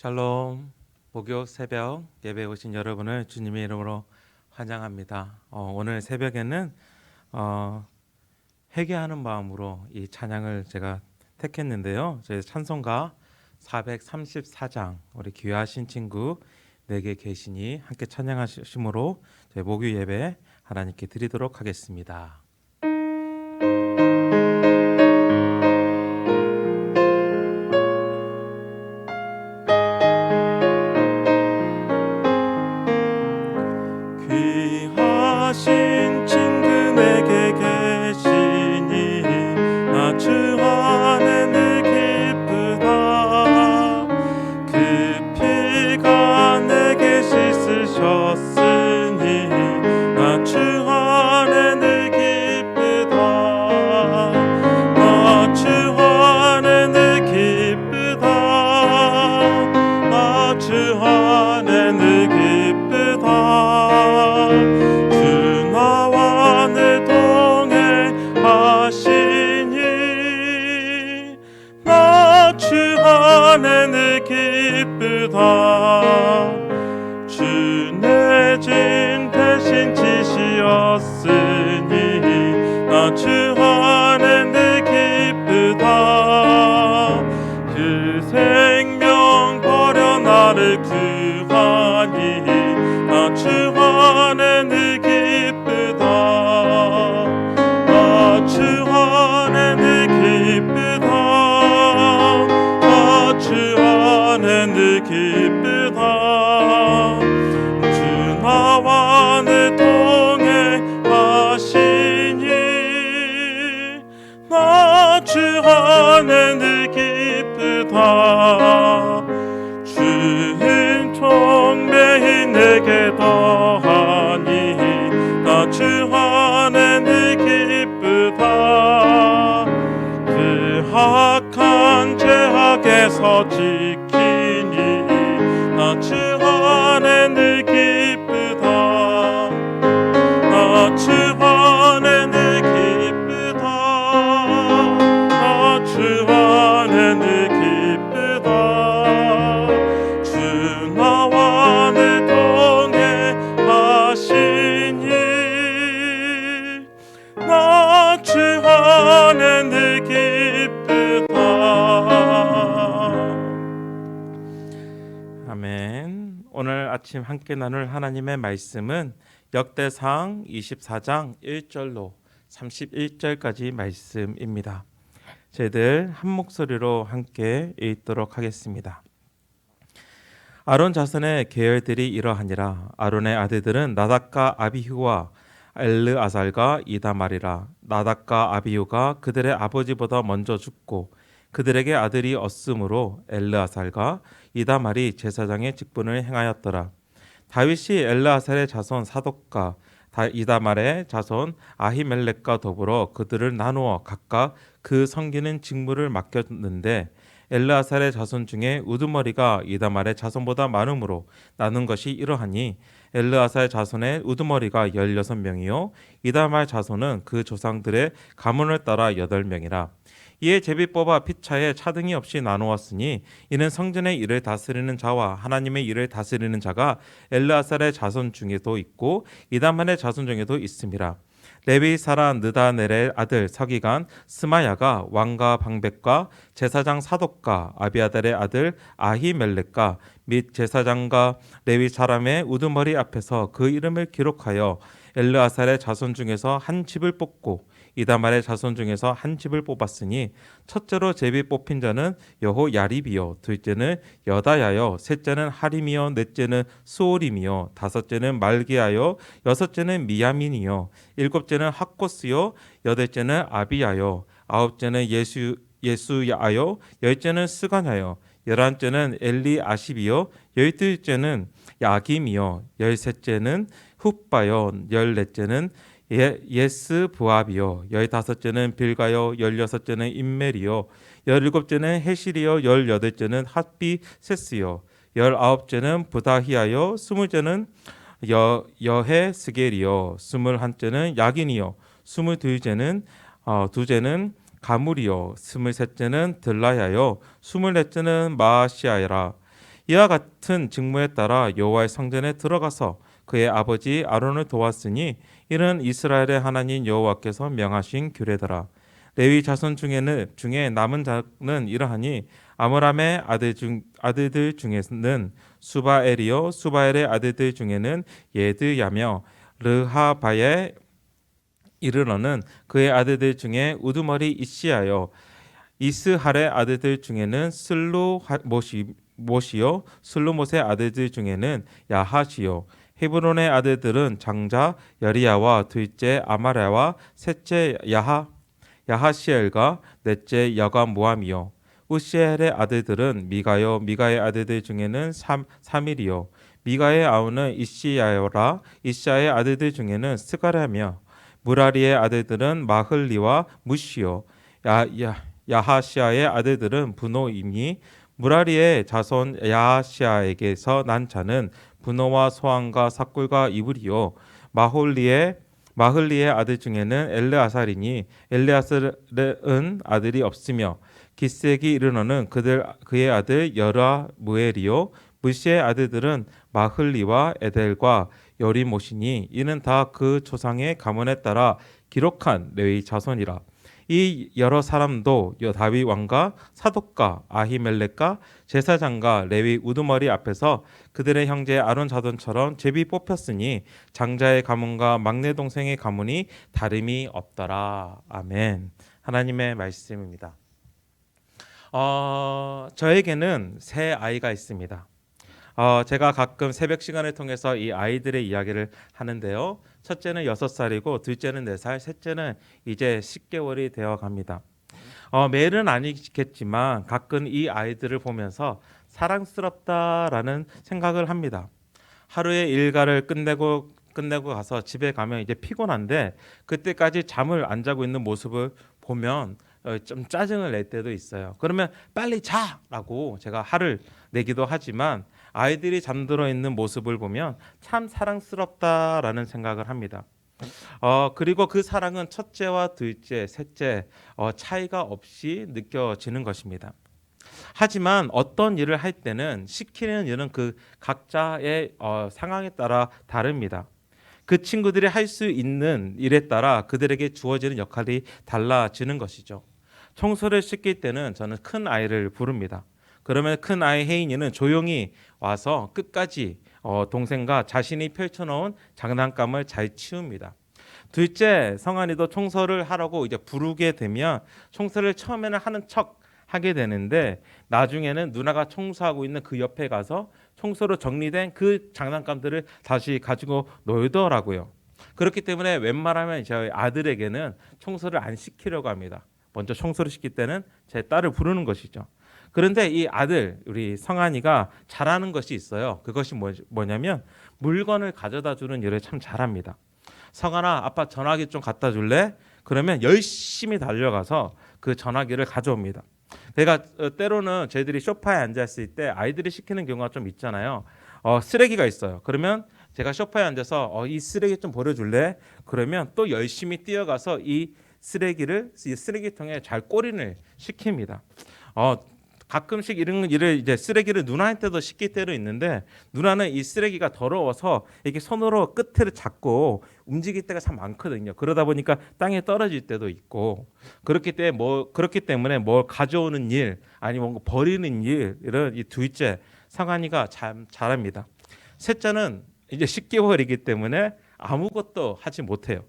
샬롬 목요 새벽 예배 오신 여러분을 주님의 이름으로 환영합니다. 어, 오늘 새벽에는 어, 회개하는 마음으로 이 찬양을 제가 택했는데요. 저희 찬송가 434장 우리 귀하신 친구 내게 계시니 함께 찬양하심으로 저희 목요 예배 하나님께 드리도록 하겠습니다. 늘 기쁘다. 주 나와 늘 동행하시니 나 주 안에 늘 기쁘다 아침 함께 나눌 하나님의 말씀은 역대상 24장 1절로 31절까지 말씀입니다. 저희들 한 목소리로 함께 읽도록 하겠습니다. 아론 자손의 계열들이 이러하니라 아론의 아들들은 나닥과 아비후와 엘르아살과 이다말이라 나닥과 아비후가 그들의 아버지보다 먼저 죽고 그들에게 아들이 없으므로 엘르아살과 이다말이 제사장의 직분을 행하였더라 다윗이 엘르아살의 자손 사독과 다- 이다말의 자손 아히멜렉과 더불어 그들을 나누어 각각 그 섬기는 직무를 맡겼는데 엘르아살의 자손 중에 우두머리가 이다말의 자손보다 많으므로 나눈 것이 이러하니 엘르아살 자손의 우두머리가 열여섯 명이요 이다말 자손은 그 조상들의 가문을 따라 여덟 명이라 이에 제비 뽑아 피차에 차등이 없이 나누었으니 이는 성전의 일을 다스리는 자와 하나님의 일을 다스리는 자가 엘르아살의 자손 중에도 있고 이다말의 자손 중에도 있음이라. 레위 사라 느다넬의 아들 서기관 스마야가 왕과 방백과 제사장 사독과 아비아달의 아들 아히멜렉과 및 제사장과 레위 사람의 우두머리 앞에서 그 이름을 기록하여 엘르아살의 자손 중에서 한 집을 뽑고 이다말의 자손 중에서 한 집을 뽑았으니 첫째로 제비 뽑힌 자는 여호 야립이요 둘째는 여다야요 셋째는 하림이요 넷째는 수오림이요 다섯째는 말기야요 여섯째는 미야민이요 일곱째는 학고스요 여덟째는 아비야요 아홉째는 예수 예수야요 열째는 스가냐요 열한째는 엘리아십이요 열둘째는 야김이요 열셋째는 훗바요 열넷째는 예, 예스 부압이요. 열다섯째는 빌가요 열여섯째는 인멜이요. 열일곱째는 헤실이요 열여덟째는 핫비 세스요. 열아홉째는 부다히아요 스물째는 여 여해 스겔이요. 스물한째는 야긴이요. 스물둘째는 어, 두째는 가물이요. 스물셋째는 들라야요. 스물넷째는 마시아라. 이와 같은 직무에 따라 여호와의 성전에 들어가서 그의 아버지 아론을 도왔으니 이는 이스라엘의 하나님 여호와께서 명하신 규례더라. 레위 자손 중에는 중에 남은 자는 이러하니 아므람의 아들 중 아들들 중에는 수바엘이요 수바엘의 아들들 중에는 예드야며 르하바의 이르러는 그의 아들들 중에 우두머리 이시야요 이스할의 아들들 중에는 슬루 모시 모시요 슬루못의 아들들 중에는 야하시요 헤브론의 아들들은 장자 여리야와 둘째 아마랴와 셋째 야하 야하시엘과 넷째 여가무함이요. 우시엘의 아들들은 미가요 미가의 아들들 중에는 삼 삼일이요. 미가의 아우는 이시야요라 이시야의 아들들 중에는 스가랴며 무라리의 아들들은 마흘리와 무시요. 야, 야, 야하시아의 아들들은 분노이니 무라리의 자손 야하시아에게서 난 자는 분노와 소환과 삭굴과 이불이요. 마홀리의 마흘리의 아들 중에는 엘레아살이니 엘레아살은 아들이 없으며 기스에게 이르노는 그들 그의 아들 여라 무엘이요. 무시의 아들들은 마흘리와 에델과 여리모시니 이는 다 그 조상의 가문에 따라 기록한 레위 자손이라 이 여러 사람도 여 다윗 왕과 사독과 아히멜렉과 제사장과 레위 우두머리 앞에서 그들의 형제 아론 자손처럼 제비 뽑혔으니 장자의 가문과 막내 동생의 가문이 다름이 없더라 아멘 하나님의 말씀입니다. 어, 저에게는 세 아이가 있습니다. 어, 제가 가끔 새벽 시간을 통해서 이 아이들의 이야기를 하는데요. 첫째는 여섯 살이고 둘째는 네 살, 셋째는 이제 10개월이 되어 갑니다. 어, 매일은 아니겠지만 가끔 이 아이들을 보면서 사랑스럽다라는 생각을 합니다. 하루의 일과를 끝내고 끝내고 가서 집에 가면 이제 피곤한데 그때까지 잠을 안 자고 있는 모습을 보면 어, 좀 짜증을 낼 때도 있어요. 그러면 빨리 자라고 제가 화를 내기도 하지만 아이들이 잠들어 있는 모습을 보면 참 사랑스럽다라는 생각을 합니다. 어, 그리고 그 사랑은 첫째와 둘째, 셋째 어, 차이가 없이 느껴지는 것입니다. 하지만 어떤 일을 할 때는 시키는 일은 그 각자의 어, 상황에 따라 다릅니다. 그 친구들이 할 수 있는 일에 따라 그들에게 주어지는 역할이 달라지는 것이죠. 청소를 시킬 때는 저는 큰 아이를 부릅니다. 그러면 큰 아이 혜인이는 조용히 와서 끝까지 어, 동생과 자신이 펼쳐놓은 장난감을 잘 치웁니다. 둘째 성한이도 청소를 하라고 이제 부르게 되면 청소를 처음에는 하는 척 하게 되는데 나중에는 누나가 청소하고 있는 그 옆에 가서 청소로 정리된 그 장난감들을 다시 가지고 놀더라고요. 그렇기 때문에 웬만하면 저희 아들에게는 청소를 안 시키려고 합니다. 먼저 청소를 시킬 때는 제 딸을 부르는 것이죠. 그런데 이 아들 우리 성한이가 잘하는 것이 있어요. 그것이 뭐, 뭐냐면 물건을 가져다 주는 일을 참 잘합니다. 성한아 아빠 전화기 좀 갖다 줄래? 그러면 열심히 달려가서 그 전화기를 가져옵니다. 그러니까 어, 때로는 저희들이 소파에 앉아 있을 때 아이들이 시키는 경우가 좀 있잖아요. 어, 쓰레기가 있어요. 그러면 제가 소파에 앉아서 어, 이 쓰레기 좀 버려줄래? 그러면 또 열심히 뛰어가서 이 쓰레기를 이 쓰레기통에 잘 꼬리를 시킵니다. 어, 가끔씩 이런 일을 이제 쓰레기를 누나한테도 시킬 때도 있는데 누나는 이 쓰레기가 더러워서 이렇게 손으로 끝을 잡고 움직일 때가 참 많거든요. 그러다 보니까 땅에 떨어질 때도 있고 그렇기 때문에 뭐 그렇기 때문에 뭘 가져오는 일 아니면 뭔가 버리는 일 이런 이 둘째 상한이가 참 잘합니다. 셋째는 이제 10개월이기 때문에 아무것도 하지 못해요.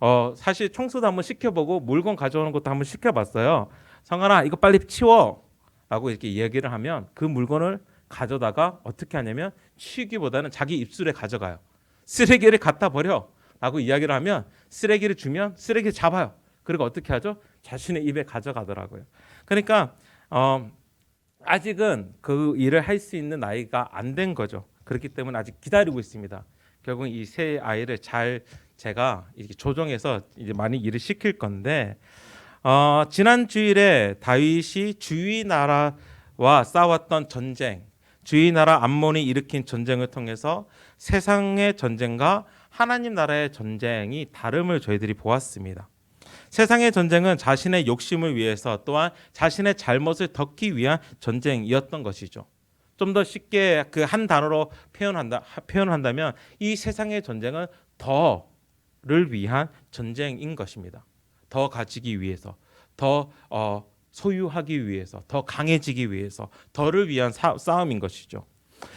어 사실 청소도 한번 시켜보고 물건 가져오는 것도 한번 시켜봤어요. 성환아 이거 빨리 치워. 라고 이렇게 이야기를 하면 그 물건을 가져다가 어떻게 하냐면 치기보다는 자기 입술에 가져가요. 쓰레기를 갖다 버려. 라고 이야기를 하면 쓰레기를 주면 쓰레기 잡아요. 그리고 어떻게 하죠? 자신의 입에 가져가더라고요. 그러니까 어, 아직은 그 일을 할 수 있는 나이가 안 된 거죠. 그렇기 때문에 아직 기다리고 있습니다. 결국 이 세 아이를 잘 제가 이렇게 조정해서 이제 많이 일을 시킬 건데 어, 지난 주일에 다윗이 주위 나라와 싸웠던 전쟁, 주위 나라 암몬이 일으킨 전쟁을 통해서 세상의 전쟁과 하나님 나라의 전쟁이 다름을 저희들이 보았습니다. 세상의 전쟁은 자신의 욕심을 위해서 또한 자신의 잘못을 덮기 위한 전쟁이었던 것이죠. 좀 더 쉽게 그 한 단어로 표현한다 하- 표현한다면 이 세상의 전쟁은 더를 위한 전쟁인 것입니다. 더 가지기 위해서, 더 어, 소유하기 위해서, 더 강해지기 위해서, 더를 위한 사- 싸움인 것이죠.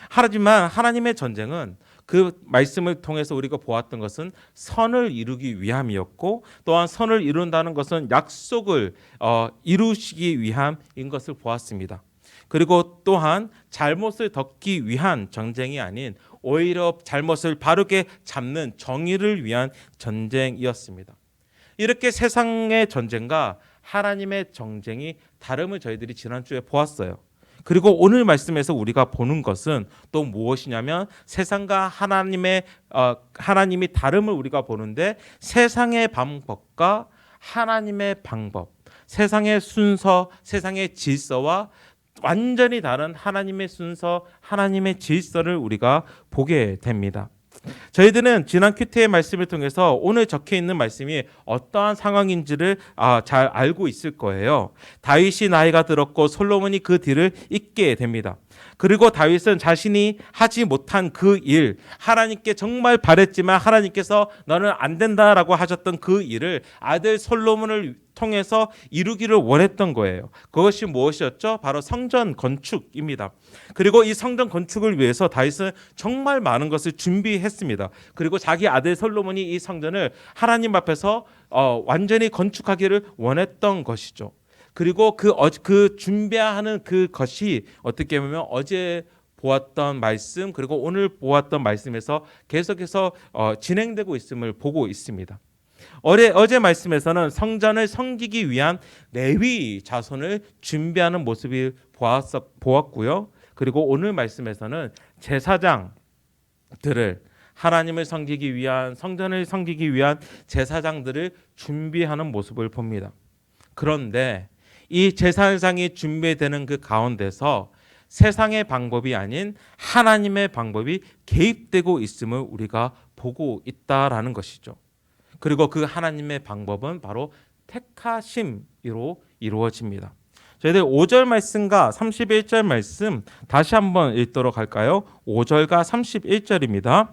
하지만 하나님의 전쟁은 그 말씀을 통해서 우리가 보았던 것은 선을 이루기 위함이었고 또한 선을 이룬다는 것은 약속을 어, 이루시기 위함인 것을 보았습니다. 그리고 또한 잘못을 덮기 위한 전쟁이 아닌 오히려 잘못을 바르게 잡는 정의를 위한 전쟁이었습니다. 이렇게 세상의 전쟁과 하나님의 전쟁이 다름을 저희들이 지난주에 보았어요. 그리고 오늘 말씀에서 우리가 보는 것은 또 무엇이냐면 세상과 하나님의 어, 하나님이 다름을 우리가 보는데 세상의 방법과 하나님의 방법, 세상의 순서, 세상의 질서와 완전히 다른 하나님의 순서, 하나님의 질서를 우리가 보게 됩니다. 저희들은 지난 큐티의 말씀을 통해서 오늘 적혀 있는 말씀이 어떠한 상황인지를 아, 잘 알고 있을 거예요. 다윗이 나이가 들었고 솔로몬이 그 뒤를 잇게 됩니다. 그리고 다윗은 자신이 하지 못한 그 일, 하나님께 정말 바랬지만 하나님께서 너는 안 된다라고 하셨던 그 일을 아들 솔로몬을 통해서 이루기를 원했던 거예요. 그것이 무엇이었죠? 바로 성전 건축입니다. 그리고 이 성전 건축을 위해서 다윗은 정말 많은 것을 준비했습니다. 그리고 자기 아들 솔로몬이 이 성전을 하나님 앞에서 어, 완전히 건축하기를 원했던 것이죠. 그리고 그, 어, 그 준비하는 그 것이 어떻게 보면 어제 보았던 말씀 그리고 오늘 보았던 말씀에서 계속해서 어, 진행되고 있음을 보고 있습니다. 어제, 어제 말씀에서는 성전을 섬기기 위한 레위 자손을 준비하는 모습을 보았, 보았고요. 그리고 오늘 말씀에서는 제사장들을 하나님을 섬기기 위한 성전을 섬기기 위한 제사장들을 준비하는 모습을 봅니다. 그런데 이 제사상이 준비되는 그 가운데서 세상의 방법이 아닌 하나님의 방법이 개입되고 있음을 우리가 보고 있다라는 것이죠. 그리고 그 하나님의 방법은 바로 택하심으로 이루어집니다. 저희들 5절 말씀과 31절 말씀 다시 한번 읽도록 할까요? 5절과 31절입니다.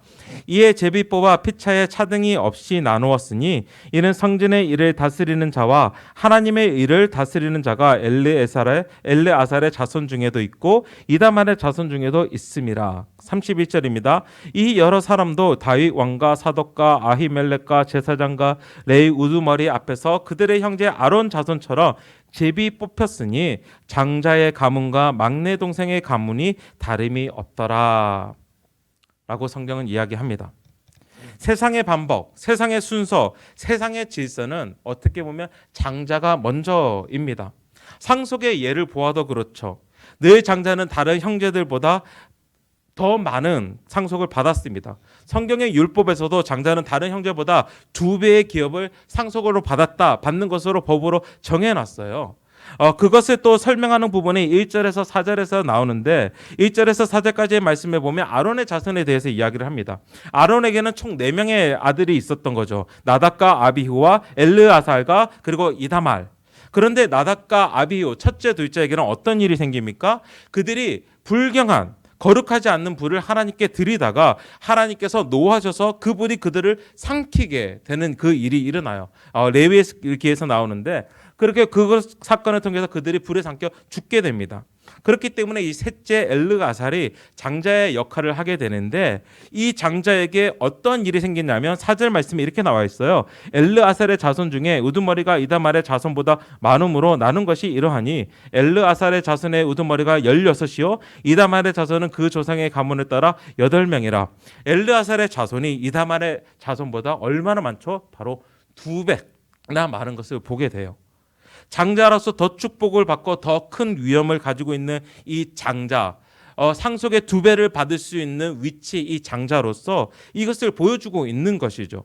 이에 제비 뽑아 피차에 차등이 없이 나누었으니 이는 성전의 일을 다스리는 자와 하나님의 일을 다스리는 자가 엘르에살의 엘르아살의 자손 중에도 있고 이다말의 자손 중에도 있음이라. 31절입니다. 이 여러 사람도 다윗 왕과 사독과 아히멜렉과 제사장과 레이 우두머리 앞에서 그들의 형제 아론 자손처럼 제비 뽑혔으니 장자의 가문과 막내 동생의 가문이 다름이 없더라. 라고 성경은 이야기합니다. 세상의 반복, 세상의 순서, 세상의 질서는 어떻게 보면 장자가 먼저입니다. 상속의 예를 보아도 그렇죠. 늘 장자는 다른 형제들보다 더 많은 상속을 받았습니다. 성경의 율법에서도 장자는 다른 형제보다 두 배의 기업을 상속으로 받았다, 받는 것으로 법으로 정해놨어요. 어, 그것을 또 설명하는 부분이 1절에서 4절에서 나오는데 1절에서 4절까지의 말씀에 보면 아론의 자손에 대해서 이야기를 합니다. 아론에게는 총 4명의 아들이 있었던 거죠. 나답과 아비후와 엘르아살과 그리고 이다말. 그런데 나답과 아비후 첫째 둘째에게는 어떤 일이 생깁니까? 그들이 불경한 거룩하지 않는 불을 하나님께 드리다가 하나님께서 노하셔서 그분이 그들을 삼키게 되는 그 일이 일어나요. 어, 레위기에서 나오는데 그렇게 그 사건을 통해서 그들이 불에 삼켜 죽게 됩니다. 그렇기 때문에 이 셋째 엘르가살이 장자의 역할을 하게 되는데 이 장자에게 어떤 일이 생기냐면 사절 말씀에 이렇게 나와 있어요. 엘르아살의 자손 중에 우두머리가 이다말의 자손보다 많음으로 나눈 것이 이러하니 엘르아살의 자손의 우두머리가 열여섯이요 이다말의 자손은 그 조상의 가문을 따라 여덟 명이라. 엘르아살의 자손이 이다말의 자손보다 얼마나 많죠? 바로 두 배나 많은 것을 보게 돼요. 장자로서 더 축복을 받고 더 큰 위엄을 가지고 있는 이 장자, 어, 상속의 두 배를 받을 수 있는 위치 이 장자로서 이것을 보여주고 있는 것이죠.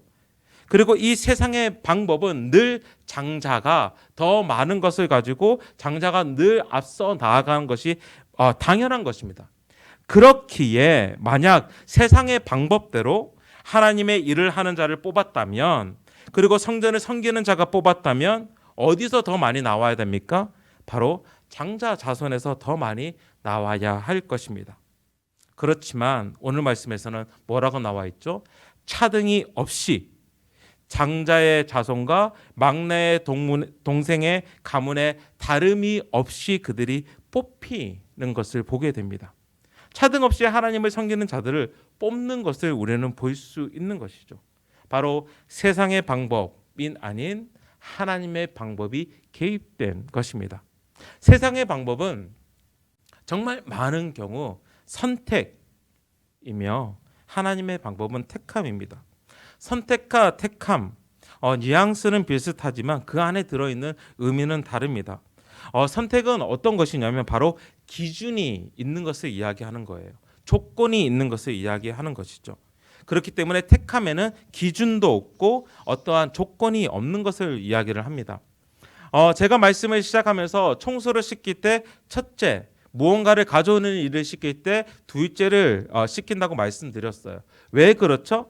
그리고 이 세상의 방법은 늘 장자가 더 많은 것을 가지고 장자가 늘 앞서 나아가는 것이 어, 당연한 것입니다. 그렇기에 만약 세상의 방법대로 하나님의 일을 하는 자를 뽑았다면 그리고 성전을 섬기는 자가 뽑았다면 어디서 더 많이 나와야 됩니까? 바로 장자 자손에서 더 많이 나와야 할 것입니다. 그렇지만 오늘 말씀에서는 뭐라고 나와 있죠? 차등이 없이 장자의 자손과 막내의 동문, 동생의 가문에 다름이 없이 그들이 뽑히는 것을 보게 됩니다. 차등 없이 하나님을 섬기는 자들을 뽑는 것을 우리는 볼 수 있는 것이죠. 바로 세상의 방법인 아닌 하나님의 방법이 개입된 것입니다. 세상의 방법은 정말 많은 경우 선택이며 하나님의 방법은 택함입니다. 선택과 택함, 어, 뉘앙스는 비슷하지만 그 안에 들어있는 의미는 다릅니다. 어, 선택은 어떤 것이냐면 바로 기준이 있는 것을 이야기하는 거예요. 조건이 있는 것을 이야기하는 것이죠. 그렇기 때문에 택함에는 기준도 없고 어떠한 조건이 없는 것을 이야기를 합니다. 어, 제가 말씀을 시작하면서 청소를 시킬 때 첫째, 무언가를 가져오는 일을 시킬 때 둘째를 어, 시킨다고 말씀드렸어요. 왜 그렇죠?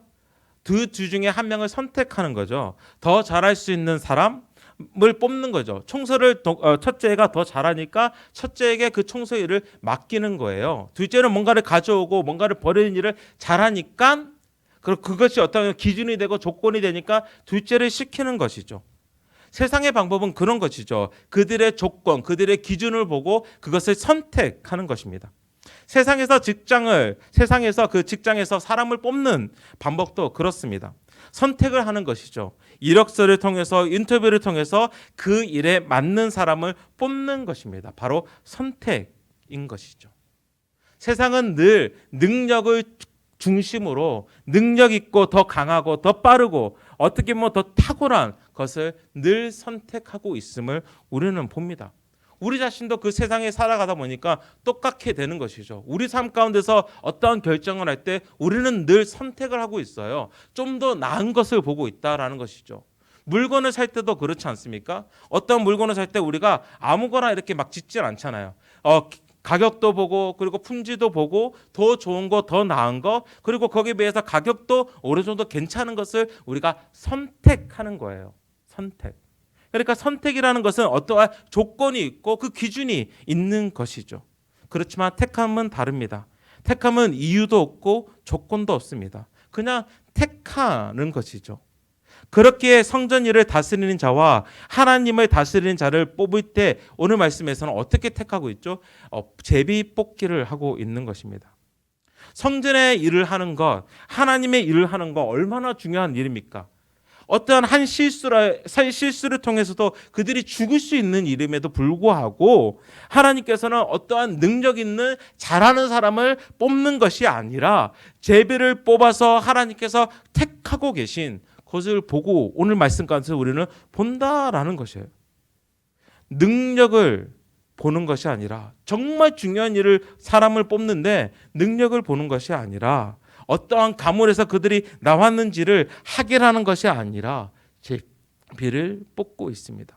두, 두 중에 한 명을 선택하는 거죠. 더 잘할 수 있는 사람 을 뽑는 거죠. 청소를 도- 어, 첫째가 더 잘하니까 첫째에게 그 청소 일을 맡기는 거예요. 둘째는 뭔가를 가져오고 뭔가를 버리는 일을 잘하니까 그리고 그것이 어떤 기준이 되고 조건이 되니까 둘째를 시키는 것이죠. 세상의 방법은 그런 것이죠. 그들의 조건, 그들의 기준을 보고 그것을 선택하는 것입니다. 세상에서 직장을 세상에서 그 직장에서 사람을 뽑는 방법도 그렇습니다. 선택을 하는 것이죠. 이력서를 통해서 인터뷰를 통해서 그 일에 맞는 사람을 뽑는 것입니다. 바로 선택인 것이죠. 세상은 늘 능력을 중심으로 능력 있고 더 강하고 더 빠르고 어떻게 보면 더 탁월한 것을 늘 선택하고 있음을 우리는 봅니다. 우리 자신도 그 세상에 살아가다 보니까 똑같게 되는 것이죠. 우리 삶 가운데서 어떠한 결정을 할 때 우리는 늘 선택을 하고 있어요. 좀 더 나은 것을 보고 있다라는 것이죠. 물건을 살 때도 그렇지 않습니까? 어떤 물건을 살 때 우리가 아무거나 이렇게 막 짓질 않잖아요. 어, 가격도 보고 그리고 품질도 보고 더 좋은 거 더 나은 거 그리고 거기에 비해서 가격도 어느 정도 괜찮은 것을 우리가 선택하는 거예요. 선택. 그러니까 선택이라는 것은 어떠한 조건이 있고 그 기준이 있는 것이죠. 그렇지만 택함은 다릅니다. 택함은 이유도 없고 조건도 없습니다. 그냥 택하는 것이죠. 그렇게 성전 일을 다스리는 자와 하나님을 다스리는 자를 뽑을 때 오늘 말씀에서는 어떻게 택하고 있죠? 어, 제비 뽑기를 하고 있는 것입니다. 성전의 일을 하는 것, 하나님의 일을 하는 것 얼마나 중요한 일입니까? 어떠한 한 실수를, 실수를 통해서도 그들이 죽을 수 있는 일임에도 불구하고 하나님께서는 어떠한 능력 있는 잘하는 사람을 뽑는 것이 아니라 제비를 뽑아서 하나님께서 택하고 계신 것을 보고 오늘 말씀 가운데서 우리는 본다라는 것이에요. 능력을 보는 것이 아니라 정말 중요한 일을 사람을 뽑는데 능력을 보는 것이 아니라 어떠한 가문에서 그들이 나왔는지를 확인하는 것이 아니라 제비를 뽑고 있습니다.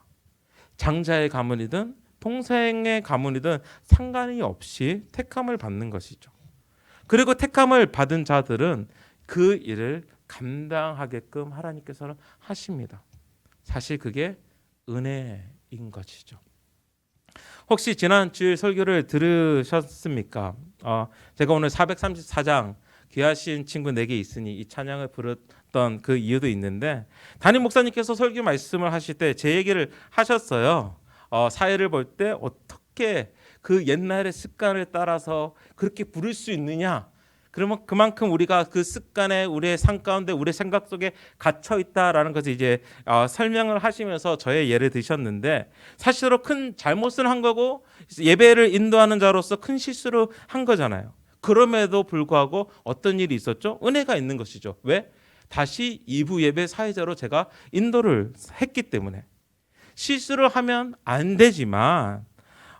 장자의 가문이든 동생의 가문이든 상관이 없이 택함을 받는 것이죠. 그리고 택함을 받은 자들은 그 일을 감당하게끔 하나님께서는 하십니다. 사실 그게 은혜인 것이죠. 혹시 지난 주일 설교를 들으셨습니까? 어, 제가 오늘 434장 귀하신 친구 내게 있으니 이 찬양을 부르던 그 이유도 있는데 담임 목사님께서 설교 말씀을 하실 때 제 얘기를 하셨어요. 어, 사회를 볼 때 어떻게 그 옛날의 습관을 따라서 그렇게 부를 수 있느냐? 그러면 그만큼 우리가 그 습관에 우리의 삶 가운데 우리의 생각 속에 갇혀 있다라는 것을 이제 어, 설명을 하시면서 저의 예를 드셨는데 사실로 큰 잘못을 한 거고 예배를 인도하는 자로서 큰 실수를 한 거잖아요. 그럼에도 불구하고 어떤 일이 있었죠? 은혜가 있는 것이죠. 왜? 다시 2부 예배 사회자로 제가 인도를 했기 때문에 실수를 하면 안 되지만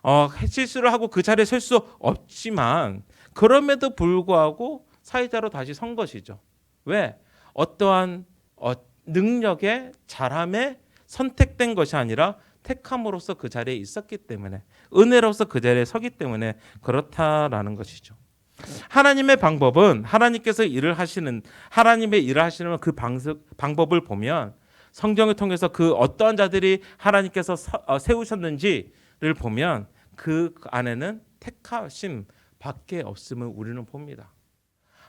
어, 실수를 하고 그 자리에 설 수 없지만 그럼에도 불구하고 사회자로 다시 선 것이죠. 왜? 어떠한 어, 능력의 잘함에 선택된 것이 아니라 택함으로써 그 자리에 있었기 때문에 은혜로서 그 자리에 서기 때문에 그렇다라는 것이죠. 하나님의 방법은 하나님께서 일을 하시는 하나님의 일을 하시는 그 방식, 방법을 보면 성경을 통해서 그 어떠한 자들이 하나님께서 서- 어, 세우셨는지를 보면 그 안에는 택하심 밖에 없음을 우리는 봅니다.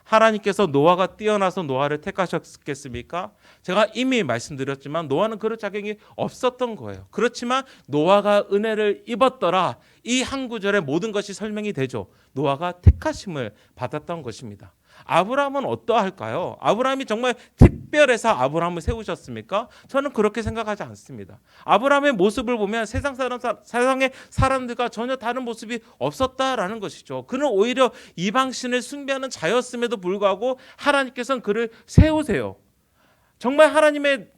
하나님께서 노아가 뛰어나서 노아를 택하셨겠습니까? 제가 이미 말씀드렸지만 노아는 그럴 자격이 없었던 거예요. 그렇지만 노아가 은혜를 입었더라. 이 한 구절에 모든 것이 설명이 되죠. 노아가 택하심을 받았던 것입니다. 아브라함은 어떠할까요? 아브라함이 정말 특별해서 아브라함을 세우셨습니까? 저는 그렇게 생각하지 않습니다. 아브라함의 모습을 보면 세상 사람 세상의 사람들과 전혀 다른 모습이 없었다라는 것이죠. 그는 오히려 이방 신을 숭배하는 자였음에도 불구하고 하나님께서는 그를 세우세요. 정말 하나님의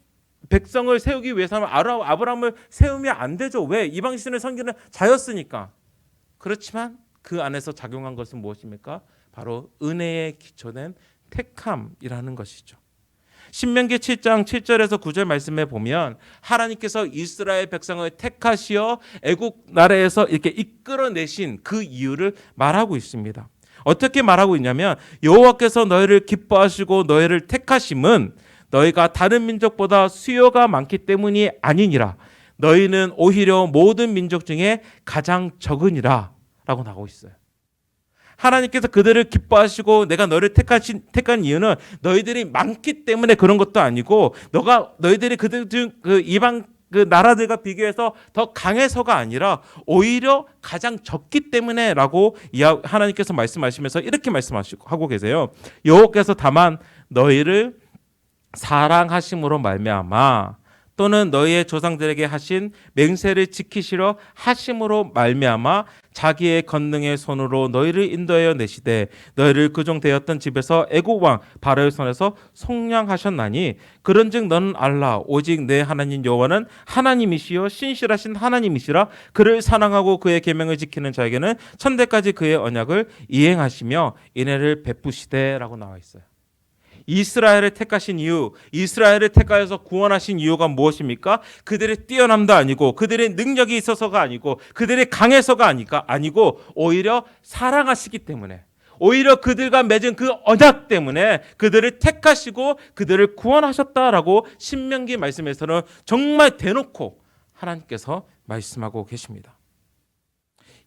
백성을 세우기 위해서는 아브라함을 세우면 안 되죠. 왜? 이방 신을 섬기는 자였으니까. 그렇지만 그 안에서 작용한 것은 무엇입니까? 바로 은혜에 기초된 택함이라는 것이죠. 신명기 7장 7절에서 9절 말씀에 보면 하나님께서 이스라엘 백성을 택하시어 애국 나라에서 이렇게 이끌어내신 그 이유를 말하고 있습니다. 어떻게 말하고 있냐면 여호와께서 너희를 기뻐하시고 너희를 택하심은 너희가 다른 민족보다 수요가 많기 때문이 아니니라. 너희는 오히려 모든 민족 중에 가장 적으니라 라고 나오고 있어요. 하나님께서 그들을 기뻐하시고 내가 너를 택하신 택한 이유는 너희들이 많기 때문에 그런 것도 아니고 너가 너희들이 그들 중그 이방 그 나라들과 비교해서 더 강해서가 아니라 오히려 가장 적기 때문에라고 하나님께서 말씀하시면서 이렇게 말씀하시고 하고 계세요. 여호와께서 다만 너희를 사랑하심으로 말미암아 또는 너희의 조상들에게 하신 맹세를 지키시려 하심으로 말미암아 자기의 권능의 손으로 너희를 인도하여 내시되 너희를 그종되었던 집에서 애국 왕 바로의 손에서 속량하셨나니 그런즉 너는 알라 오직 내 하나님 여호와는 하나님이시요 신실하신 하나님이시라 그를 사랑하고 그의 계명을 지키는 자에게는 천대까지 그의 언약을 이행하시며 인애를 베푸시되라고 나와 있어요. 이스라엘을 택하신 이유, 이스라엘을 택하여서 구원하신 이유가 무엇입니까? 그들의 뛰어남도 아니고, 그들의 능력이 있어서가 아니고, 그들의 강해서가 아니까 아니고, 오히려 사랑하시기 때문에, 오히려 그들과 맺은 그 언약 때문에 그들을 택하시고 그들을 구원하셨다라고 신명기 말씀에서는 정말 대놓고 하나님께서 말씀하고 계십니다.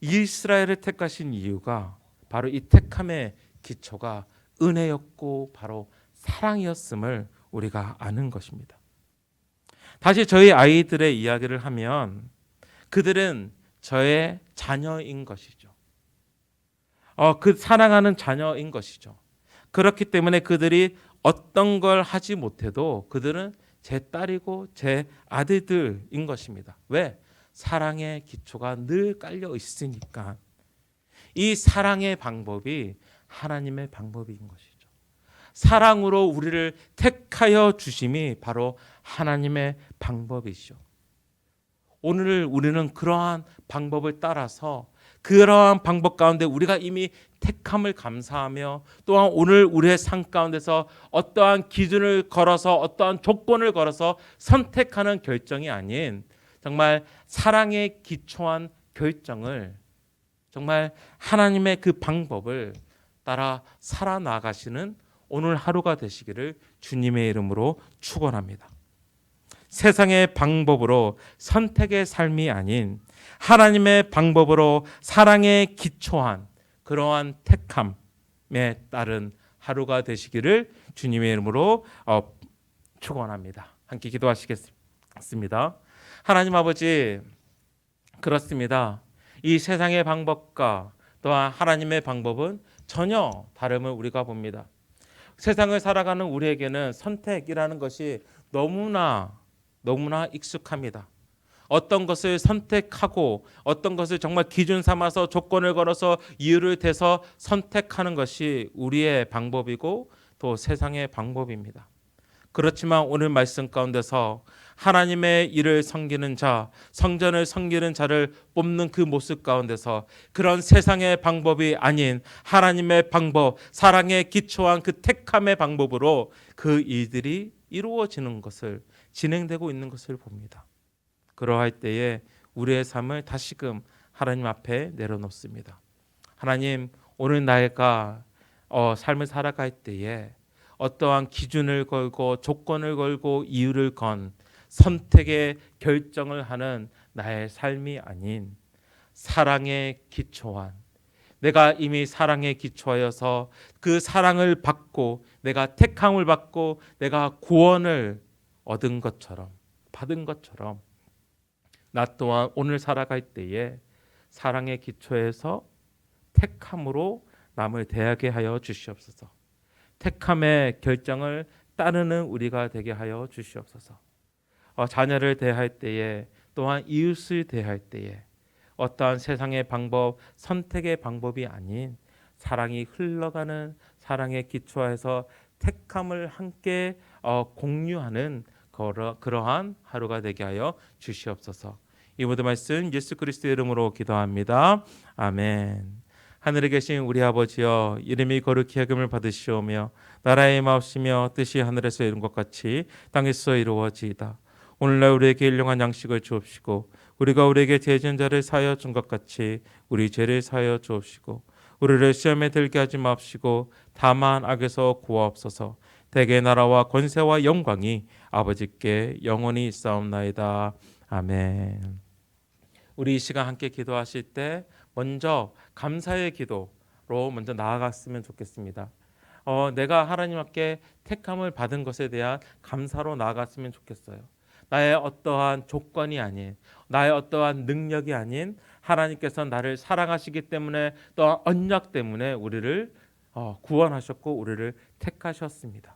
이스라엘을 택하신 이유가 바로 이 택함의 기초가 은혜였고 바로 사랑이었음을 우리가 아는 것입니다. 다시 저희 아이들의 이야기를 하면 그들은 저의 자녀인 것이죠. 어, 그 사랑하는 자녀인 것이죠. 그렇기 때문에 그들이 어떤 걸 하지 못해도 그들은 제 딸이고 제 아들들인 것입니다. 왜? 사랑의 기초가 늘 깔려 있으니까. 이 사랑의 방법이 하나님의 방법인 것이죠. 사랑으로 우리를 택하여 주심이 바로 하나님의 방법이죠. 오늘 우리는 그러한 방법을 따라서 그러한 방법 가운데 우리가 이미 택함을 감사하며 또한 오늘 우리의 삶 가운데서 어떠한 기준을 걸어서 어떠한 조건을 걸어서 선택하는 결정이 아닌 정말 사랑에 기초한 결정을 정말 하나님의 그 방법을 따라 살아나가시는 오늘 하루가 되시기를 주님의 이름으로 축원합니다. 세상의 방법으로 선택의 삶이 아닌 하나님의 방법으로 사랑에 기초한 그러한 택함에 따른 하루가 되시기를 주님의 이름으로 어, 축원합니다. 함께 기도하시겠습니다. 하나님 아버지 그렇습니다. 이 세상의 방법과 또한 하나님의 방법은 전혀 다름을 우리가 봅니다. 세상을 살아가는 우리에게는 선택이라는 것이 너무나 너무나 익숙합니다. 어떤 것을 선택하고 어떤 것을 정말 기준 삼아서 조건을 걸어서 이유를 대서 선택하는 것이 우리의 방법이고 또 세상의 방법입니다. 그렇지만 오늘 말씀 가운데서 하나님의 일을 섬기는 자, 성전을 섬기는 자를 뽑는 그 모습 가운데서 그런 세상의 방법이 아닌 하나님의 방법, 사랑에 기초한 그 택함의 방법으로 그 일들이 이루어지는 것을 진행되고 있는 것을 봅니다. 그러할 때에 우리의 삶을 다시금 하나님 앞에 내려놓습니다. 하나님, 오늘 나가 어, 삶을 살아갈 때에 어떠한 기준을 걸고 조건을 걸고 이유를 건 선택의 결정을 하는 나의 삶이 아닌 사랑에 기초한 내가 이미 사랑에 기초하여서 그 사랑을 받고 내가 택함을 받고 내가 구원을 얻은 것처럼 받은 것처럼 나 또한 오늘 살아갈 때에 사랑의 기초에서 택함으로 남을 대하게 하여 주시옵소서. 택함의 결정을 따르는 우리가 되게 하여 주시옵소서. 어, 자녀를 대할 때에 또한 이웃을 대할 때에 어떠한 세상의 방법, 선택의 방법이 아닌 사랑이 흘러가는 사랑에 기초해서 택함을 함께 어, 공유하는 그러, 그러한 하루가 되게 하여 주시옵소서. 이 모든 말씀 예수 그리스도의 이름으로 기도합니다. 아멘. 하늘에 계신 우리 아버지여 이름이 거룩히 여김을 받으시오며 나라의 마옵시며 뜻이 하늘에서 이룬 것 같이 땅에서 이루어지이다. 오늘날 우리에게 일용한 양식을 주옵시고 우리가 우리에게 죄진 자를 사하여 준 것 같이 우리 죄를 사하여 주옵시고 우리를 시험에 들게 하지 마옵시고 다만 악에서 구하옵소서 대개 나라와 권세와 영광이 아버지께 영원히 있사옵나이다 아멘 우리 이 시간 함께 기도하실 때 먼저 감사의 기도로 먼저 나아갔으면 좋겠습니다. 어, 내가 하나님 앞에 택함을 받은 것에 대한 감사로 나아갔으면 좋겠어요. 나의 어떠한 조건이 아닌 나의 어떠한 능력이 아닌 하나님께서 나를 사랑하시기 때문에 또 언약 때문에 우리를 어, 구원하셨고 우리를 택하셨습니다.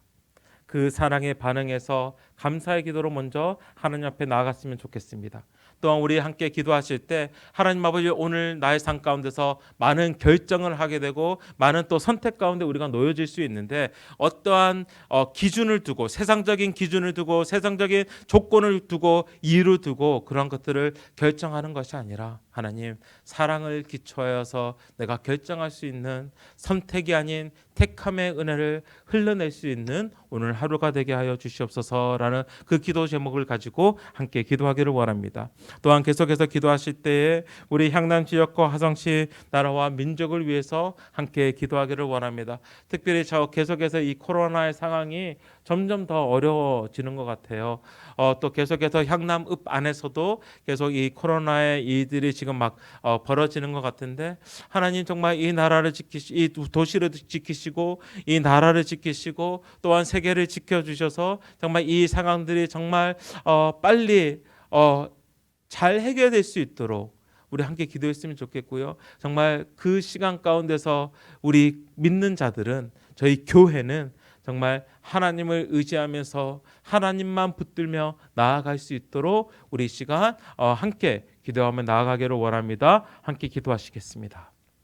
그 사랑에 반응해서 감사의 기도로 먼저 하나님 앞에 나아갔으면 좋겠습니다. 또한 우리 함께 기도하실 때 하나님 아버지 오늘 나의 삶 가운데서 많은 결정을 하게 되고 많은 또 선택 가운데 우리가 놓여질 수 있는데 어떠한 어, 기준을 두고 세상적인 기준을 두고 세상적인 조건을 두고 이유를 두고 그런 것들을 결정하는 것이 아니라 하나님 사랑을 기초하여서 내가 결정할 수 있는 선택이 아닌 택함의 은혜를 흘러낼 수 있는 오늘 하루가 되게 하여 주시옵소서라는 그 기도 제목을 가지고 함께 기도하기를 원합니다. 또한 계속해서 기도하실 때에 우리 향남 지역과 화성시 나라와 민족을 위해서 함께 기도하기를 원합니다. 특별히 저 계속해서 이 코로나의 상황이 점점 더 어려워지는 것 같아요. 어, 또 계속해서 향남읍 안에서도 계속 이 코로나의 일들이 지금 막 어, 벌어지는 것 같은데 하나님 정말 이 나라를 지키시, 이 도시를 지키시 고 이 나라를 지키시고 또한 세계를 지켜주셔서 정말 이 상황들이 정말 어, 빨리 어, 잘 해결될 수 있도록 우리 함께 기도했으면 좋겠고요. 정말 그 시간 가운데서 우리 믿는 자들은 저희 교회는 정말 하나님을 의지하면서 하나님만 붙들며 나아갈 수 있도록 우리 이 시간 어, 함께 기도하며 나아가기를 원합니다. 함께 기도하시겠습니다.